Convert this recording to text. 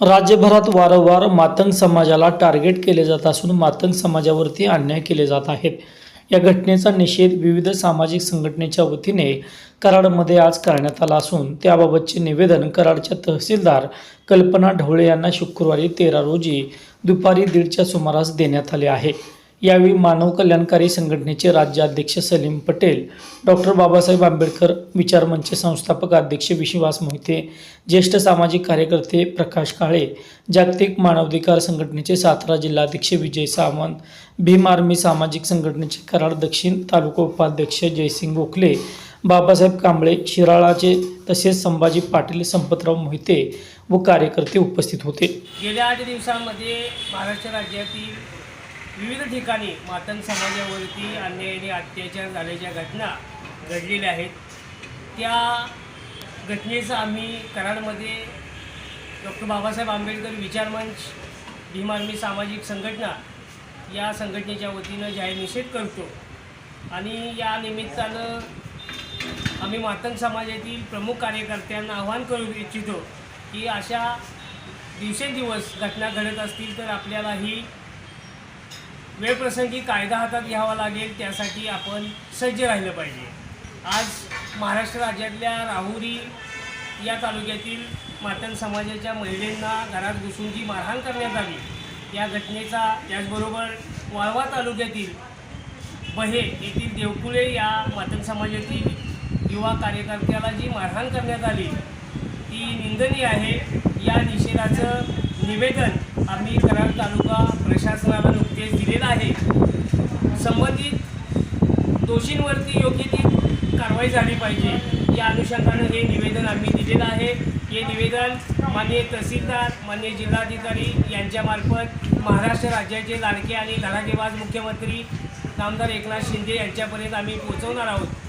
राज्यभरात वारंवार मातंग समाजाला टार्गेट केले जात असून मातंग समाजावरती अन्याय केले जात आहेत. या घटनेचा निषेध विविध सामाजिक संघटनेच्या वतीने कराडमध्ये आज करण्यात आला असून त्याबाबतचे निवेदन कराडच्या तहसीलदार कल्पना ढवळे यांना शुक्रवारी तेरा रोजी दुपारी दीडच्या सुमारास देण्यात आले आहे. यावेळी मानव कल्याणकारी संघटनेचे राज्याध्यक्ष सलीम पटेल डॉक्टर बाबासाहेब आंबेडकर विचारमंच संस्थापक अध्यक्ष विश्वास मोहिते ज्येष्ठ सामाजिक कार्यकर्ते प्रकाश काळे जागतिक मानवाधिकार संघटनेचे सातारा जिल्हाध्यक्ष विजय सावंत भीम आर्मी सामाजिक संघटनेचे कराड दक्षिण तालुका उपाध्यक्ष जयसिंग गोखले बाबासाहेब कांबळे शिराळाचे तसेच संभाजी पाटील संपतराव मोहिते व कार्यकर्ते उपस्थित होते. गेल्या आठ दिवसामध्ये महाराष्ट्र राज्यातील विविध ठिकाणी मातंग समाजावरती अन्याय आणि अत्याचार झाल्याच्या घटना घडलेल्या आहेत. त्या घटनेचं आम्ही कराडमध्ये डॉक्टर बाबासाहेब आंबेडकर विचारमंच भीम आर्मी सामाजिक संघटना या संघटनेच्या वतीनं जाहीर निषेध करतो. आणि या निमित्तानं आम्ही मातंग समाजातील प्रमुख कार्यकर्त्यांना आवाहन करू इच्छितो की अशा दिवसेंदिवस घटना घडत असतील तर आपल्याला ही वेळप्रसंगी कायदा हातात घ्यावा लागेल त्यासाठी आपण सज्ज राहिलं पाहिजे. आज महाराष्ट्र राज्यातल्या राहुरी या तालुक्यातील मातन समाजाच्या महिलांना घरात घुसून जी मारहाण करण्यात आली. या घटनेचा त्याचबरोबर वाळवा तालुक्यातील बहे येथील देवकुळे या मातन समाजातील युवा कार्यकर्त्याला जी मारहाण करण्यात आली ती निंदनीय आहे. या निषेधाचं निवेदन आम्ही कराड तालुका प्रशासनाला नुकतेच दिले आहे संबंधित दोषींवरती योग्य ती कारवाई झाली पाहिजे. या अनुषंगानं हे निवेदन आम्ही दिलेलं आहे. हे निवेदन माननीय तहसीलदार माननीय जिल्हाधिकारी यांच्यामार्फत महाराष्ट्र राज्याचे लाडके आणि धडाकेबाज मुख्यमंत्री नामदार एकनाथ शिंदे यांच्यापर्यंत आम्ही पोहोचवणार आहोत.